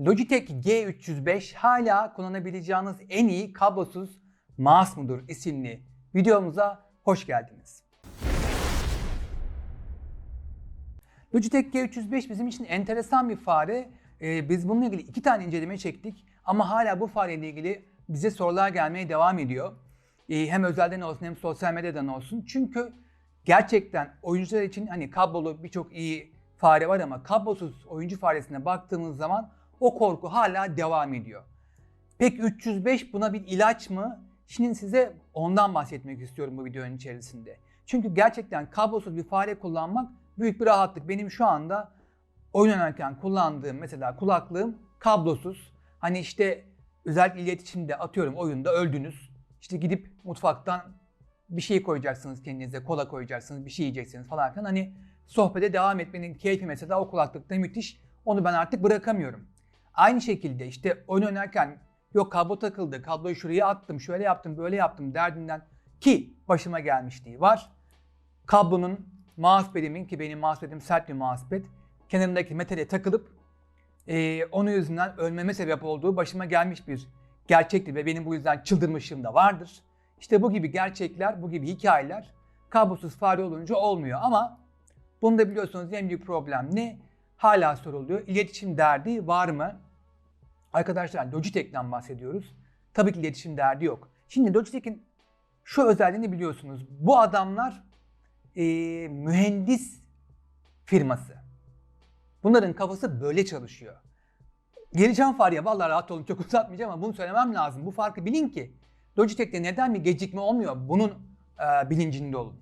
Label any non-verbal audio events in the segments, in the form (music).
Logitech G305 hala kullanabileceğiniz en iyi kablosuz mouse mudur isimli videomuza hoş geldiniz. Logitech G305 bizim için enteresan bir fare. Ee, biz bununla ilgili iki tane inceleme çektik ama hala bu fareyle ilgili bize sorular gelmeye devam ediyor. Ee, hem özelden olsun hem sosyal medyadan olsun. Çünkü gerçekten oyuncular için hani kablolu birçok iyi fare var ama kablosuz oyuncu faresine baktığımız zaman o korku hala devam ediyor. Peki 305 buna bir ilaç mı? Şimdi size ondan bahsetmek istiyorum bu videonun içerisinde. Çünkü gerçekten kablosuz bir fare kullanmak büyük bir rahatlık. Benim şu anda oyun oynarken kullandığım mesela kulaklığım kablosuz. Hani işte özellikle iletişimde atıyorum oyunda öldünüz. İşte gidip mutfaktan bir şey koyacaksınız kendinize, kola koyacaksınız, bir şey yiyeceksiniz falan filan. Hani sohbete devam etmenin keyfi mesela o kulaklıkta müthiş. Onu ben artık bırakamıyorum. Aynı şekilde işte oyun oynarken yok kablo takıldı, kabloyu şuraya attım, şöyle yaptım, böyle yaptım derdinden ki başıma gelmişliği var. Kablonun mousepad'imin ki benim mousepad'im sert bir mousepad kenarındaki metale takılıp e, onun yüzünden ölmeme sebep olduğu başıma gelmiş bir gerçektir ve benim bu yüzden çıldırmışlığım da vardır. İşte bu gibi gerçekler, bu gibi hikayeler kablosuz fare olunca olmuyor ama bunu da biliyorsunuz en büyük problem ne? Hala soruluyor. İletişim derdi var mı? Arkadaşlar Logitech'ten bahsediyoruz. Tabii ki iletişim derdi yok. Şimdi Logitech'in şu özelliğini biliyorsunuz. Bu adamlar e, mühendis firması. Bunların kafası böyle çalışıyor. Geleceğim Farya vallahi rahat olun çok uzatmayacağım ama bunu söylemem lazım. Bu farkı bilin ki Logitech'te neden bir gecikme olmuyor bunun e, bilincinde olun.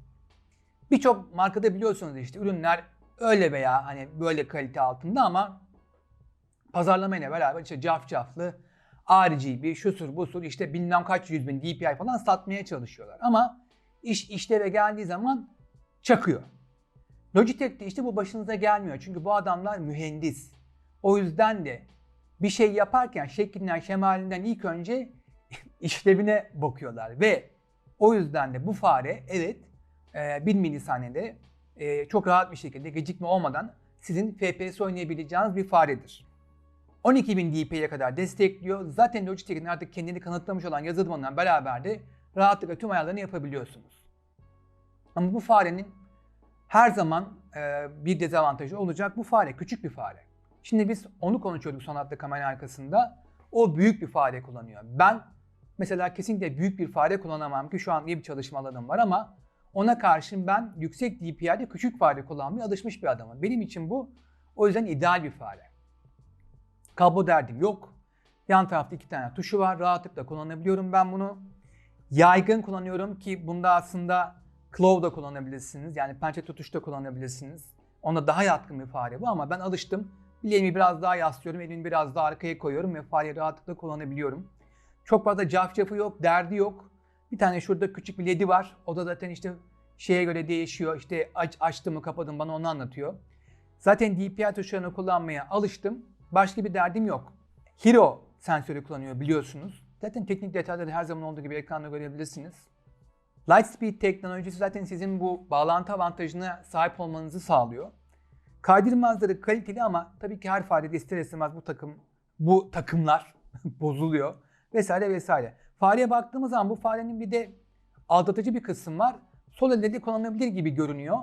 Birçok markada biliyorsunuz işte ürünler öyle veya hani böyle kalite altında ama pazarlamayla beraber işte cafcaflı RGB, şusur busur işte bilmem kaç yüz bin DPI falan satmaya çalışıyorlar. Ama iş işleve geldiği zaman çakıyor. Logitech'te işte bu başınıza gelmiyor. Çünkü bu adamlar mühendis. O yüzden de bir şey yaparken şeklinden şemalinden ilk önce (laughs) işlevine bakıyorlar. Ve o yüzden de bu fare evet e, 1 milisaniyede e, çok rahat bir şekilde gecikme olmadan sizin FPS oynayabileceğiniz bir faredir. 12.000 dpi'ye kadar destekliyor. Zaten Logitech'in artık kendini kanıtlamış olan yazılımından beraber de rahatlıkla tüm ayarlarını yapabiliyorsunuz. Ama bu farenin her zaman e, bir dezavantajı olacak. Bu fare küçük bir fare. Şimdi biz onu konuşuyorduk son hafta kamera arkasında. O büyük bir fare kullanıyor. Ben mesela kesinlikle büyük bir fare kullanamam ki şu an iyi bir çalışma alanım var ama ona karşın ben yüksek DPI'de küçük fare kullanmaya alışmış bir adamım. Benim için bu o yüzden ideal bir fare. Kablo derdim yok. Yan tarafta iki tane tuşu var. Rahatlıkla kullanabiliyorum ben bunu. Yaygın kullanıyorum ki bunda aslında claw kullanabilirsiniz. Yani pençe tutuş da kullanabilirsiniz. Ona daha yatkın bir fare bu ama ben alıştım. Bileğimi biraz daha yaslıyorum, elimi biraz daha arkaya koyuyorum ve fareyi rahatlıkla kullanabiliyorum. Çok fazla cafcafı yok, derdi yok. Bir tane şurada küçük bir ledi var. O da zaten işte şeye göre değişiyor. İşte aç, açtım mı kapadım bana onu anlatıyor. Zaten DPI tuşlarını kullanmaya alıştım. Başka bir derdim yok. Hero sensörü kullanıyor biliyorsunuz. Zaten teknik detayları her zaman olduğu gibi ekranda görebilirsiniz. Lightspeed teknolojisi zaten sizin bu bağlantı avantajına sahip olmanızı sağlıyor. Kaydırmazları kaliteli ama tabii ki her farede ister istemez bu takım bu takımlar (laughs) bozuluyor vesaire vesaire. Fareye baktığımız zaman bu farenin bir de aldatıcı bir kısım var. Sol elde de kullanılabilir gibi görünüyor.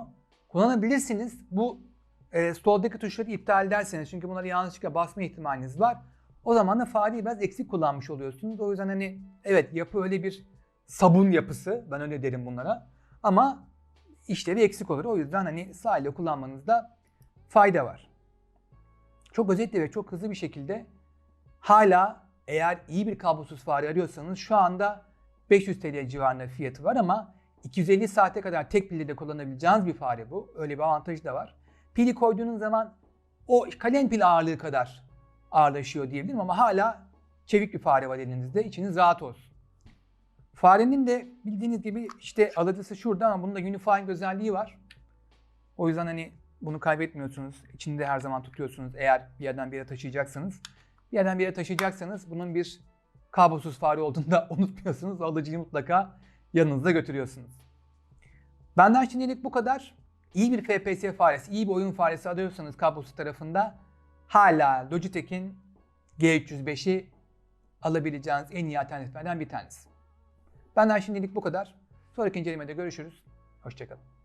Kullanabilirsiniz. Bu e, soldaki tuşları iptal ederseniz çünkü bunları yanlışlıkla basma ihtimaliniz var. O zaman da fareyi biraz eksik kullanmış oluyorsunuz. O yüzden hani evet yapı öyle bir sabun yapısı. Ben öyle derim bunlara. Ama işlevi eksik olur. O yüzden hani sağ ile kullanmanızda fayda var. Çok özetli ve çok hızlı bir şekilde hala eğer iyi bir kablosuz fare arıyorsanız şu anda 500 TL civarında fiyatı var ama 250 saate kadar tek pilde de kullanabileceğiniz bir fare bu. Öyle bir avantajı da var. Pili koyduğunuz zaman o kalem pil ağırlığı kadar ağırlaşıyor diyebilirim ama hala çevik bir fare var elinizde. İçiniz rahat olsun. Farenin de bildiğiniz gibi işte alıcısı şurada ama bunun da unifying özelliği var. O yüzden hani bunu kaybetmiyorsunuz. İçinde her zaman tutuyorsunuz eğer bir yerden bir yere taşıyacaksanız. Bir yerden bir yere taşıyacaksanız bunun bir kablosuz fare olduğunu da (laughs) unutmuyorsunuz. Alıcıyı mutlaka yanınızda götürüyorsunuz. Benden şimdilik bu kadar. İyi bir FPS faresi, iyi bir oyun faresi arıyorsanız kablosuz tarafında hala Logitech'in G305'i alabileceğiniz en iyi alternatiflerden bir tanesi. Benden şimdilik bu kadar. Sonraki incelemede görüşürüz. Hoşçakalın.